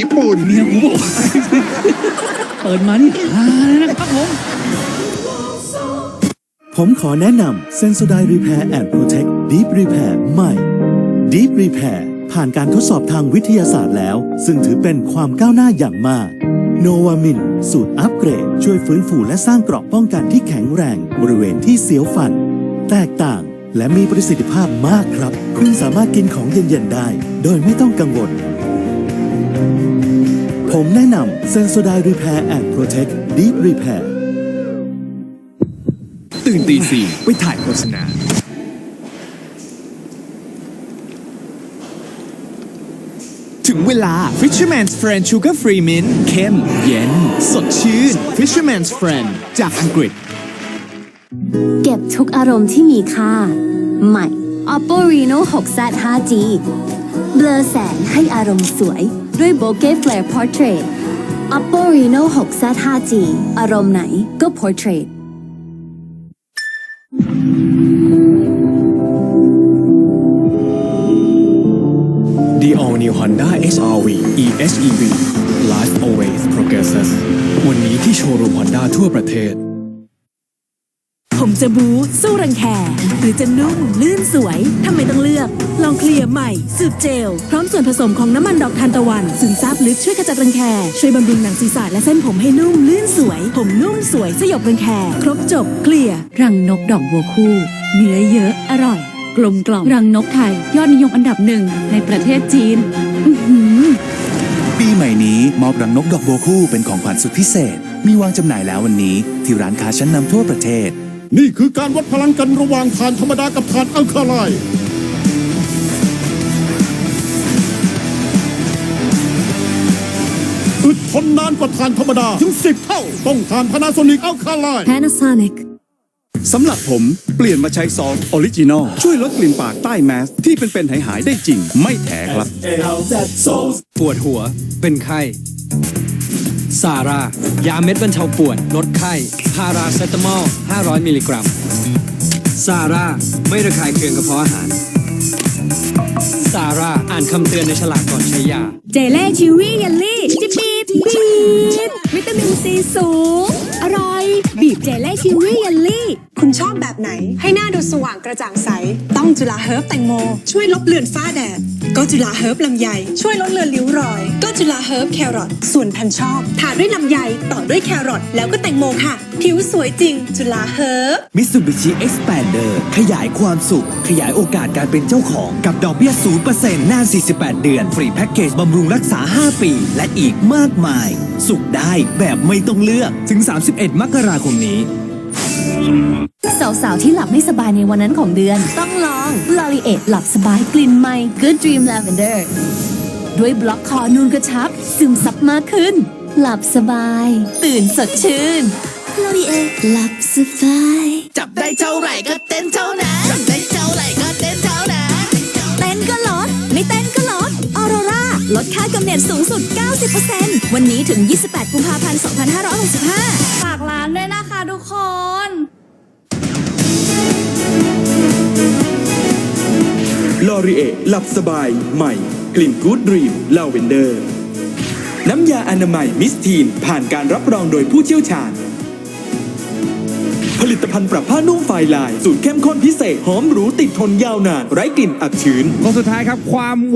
ญี่ปุ่น เมียกูบอกเปิดมานี่ฮาเลยนะครับผม ผมขอแนะนำ Sensodyne Repair and Protect Deep Repair ใหม่ Deep Repair ผ่านการทดสอบทางวิทยาศาสตร์แล้ว ซึ่งถือเป็นความก้าวหน้าอย่างมาก n o v a m i n สูตรอัปเกรด ช่วยฟื้นฟูและสร้างเกราะป้องกันที่แข็งแรง บริเวณที่เสียวฟัน แตกต่างและมีประสิทธิภาพมากครับ คุณสามารถกินของเย็นๆได้ โดยไม่ต้องกังวล ผมแนะนำ Sensodyne Repair and Protect Deep Repair ตื่นตีสี่ไปถ่ายโฆษณา ถึงเวลา Fisherman's Friend Sugar Free Mint เข้ม เย็น สดชื่น Fisherman's Friend จากอังกฤษ เก็บทุกอารมณ์ที่มีค่า ใหม่ Oppo Reno 6Z 5G เบลอแสงให้อารมณ์สวย ด้วยโบเก้แฟลร์พอร์เทรต Oppo Reno 6 Z 5G อารมณ์ไหนก็ Portrait ดีออ l New Honda HRV EHEV Life Always Progresses วันนี้ที่โชว์รูมอนด้าทั่วประเทศ ผมจะบูสู้รังแคหรือจะนุ่มลื่นสวยทำไมต้องเลือก ลองเคลียร์ใหม่สูตรเจล พร้อมส่วนผสมของน้ำมันดอกทานตะวันซึมซาบลึกช่วยขจัดรังแคช่วยบำรุงหนังศีรษะและเส้นผมให้นุ่มลื่นสวย ผมนุ่มสวยสยบรังแคครบจบเคลียร์รังนกดอกบัวคู่ เนื้อเยอะอร่อย กลมกล่อมรังนกไทย ยอดนิยมอันดับหนึ่งในประเทศจีนอื้อหือปีใหม่นี้มอบรังนกดอกบัวคู่เป็นของขวัญสุดพิเศษ มีวางจำหน่ายแล้ววันนี้ ที่ร้านค้าชั้นนำทั่วประเทศ นี่คือการวัดพลังกันระหว่างฐานธรรมดากับฐานอัลคาไลน์อึดทนนานกว่าฐานธรรมดา ถึง10เท่า ต้องฐานพานาโซนิกอัลคาไลน์ Panasonic สำหรับผมเปลี่ยนมาใช้ซอสออริจินอลช่วยลดกลิ่นปากใต้แมส ที่เป็นๆหายๆได้จริง ไม่แถครับปวดหัวเป็นไข้ ซาร่า ยาเม็ดบรรเทาปวด ลดไข้พาราเซตามอล 500 มิลลิกรัม ซาร่า ไม่ระคายเคืองกระเพาะอาหาร ซาร่า อ่านคำเตือนในฉลากก่อนใช้ยา เจเล่ชิวี่เยลลี่จิบบีบบีบวิตามินซีสูง อร่อย บีบเจเล่ชิวี่เยลลี่ คุณชอบแบบไหน ให้หน้าดูสว่างกระจ่างใส ต้องจุฬาเฮิร์บแตงโม ช่วยลบเลือนฝ้าแดด ก็จุฬาเฮิร์บลำไย ช่วยลดเลือนริ้วรอย ก็จุฬาเฮิร์บแครอทส่วนแผ่นชอบทาด้วยลำไยต่อด้วยแครอทแล้วก็แตงโมค่ะ ผิวสวยจริง จุฬาเฮิร์บ Mitsubishi Expander ขยายความสุข ขยายโอกาสการเป็นเจ้าของกับดอกเบี้ย 0%นาน 48 เดือน ฟรีแพ็กเกจบำรุงรักษา 5 ปี และอีกมากมาย สุขได้แบบไม่ต้องเลือกถึง 31 มกราคมนี้ สาวๆที่หลับไม่สบายในวันนั้นของเดือน ต้องลอง l o r i e หลับสบายกลิ่นใหม่ Good Dream Lavender ด้วยบล็อกคอนูนกระชับ ซึมซับมากขึ้น หลับสบาย ตื่นสดชื่น l o r i e หลับสบาย จับได้เท่าไหร่ก็เต้นเท่านั้นจับได้เท่าไหร่ก็เต้นเท่านั้นเต้นก็ลดไม่เต้นก็ลดออโรราลดค่ากำเนิดสูงสุด 90%วันนี้ถึง 28 กุมภาพันธ์ 2565 ฝากร้านด้วยนะคะทุกคน ลอรีเอหลับสบาย ใหม่ กลิ่นกู๊ดดรีมลาเวนเดอร์ น้ำยาอนามัยมิสทีน ผ่านการรับรองโดยผู้เชี่ยวชาญ ผลิตภัณฑ์ปรับผ้านุ่มไฟลาย สูตรเข้มข้นพิเศษ หอมหรูติดทนยาวนาน ไร้กลิ่นอับชื้น คนสุดท้ายครับความ